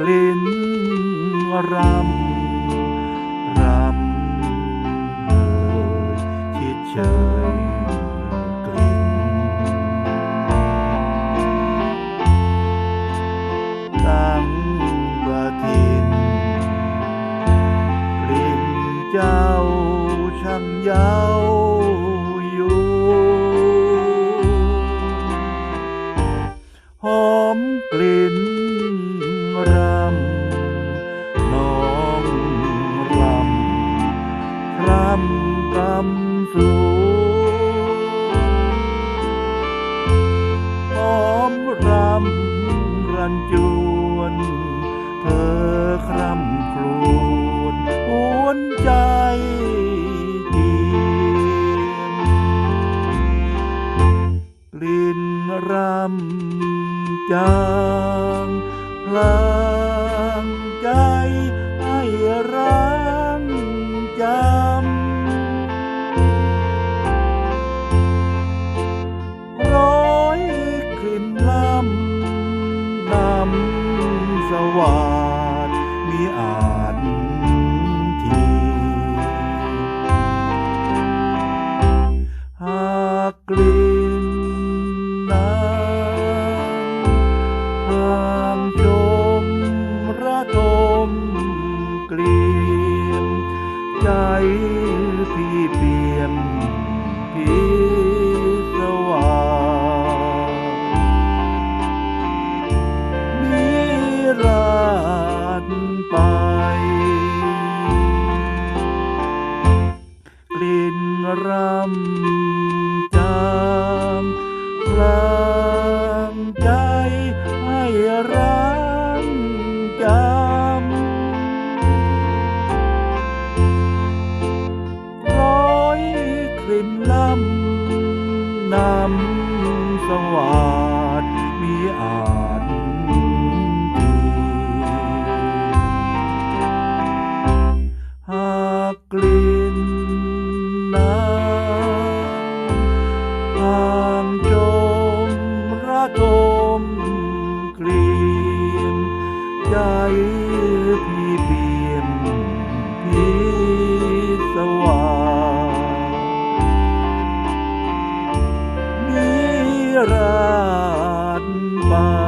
กลิ่นรำรำเอ่ยคิดเชยกลิ่นตั้งประทินกลิ่นเจ้าช่างย้าอยู่หอมกลิ่น รำจางพลางใจให้รังจำร้อยกลิ่นลำนำสวัสดมีอา มเกลียม ใจพี่เปี่ยมพิสวานิรันไป กลิ่นรำ ริมลำน้ำสวัสดมีอาจทีหากกลิ่นนั้นห่างจ bye.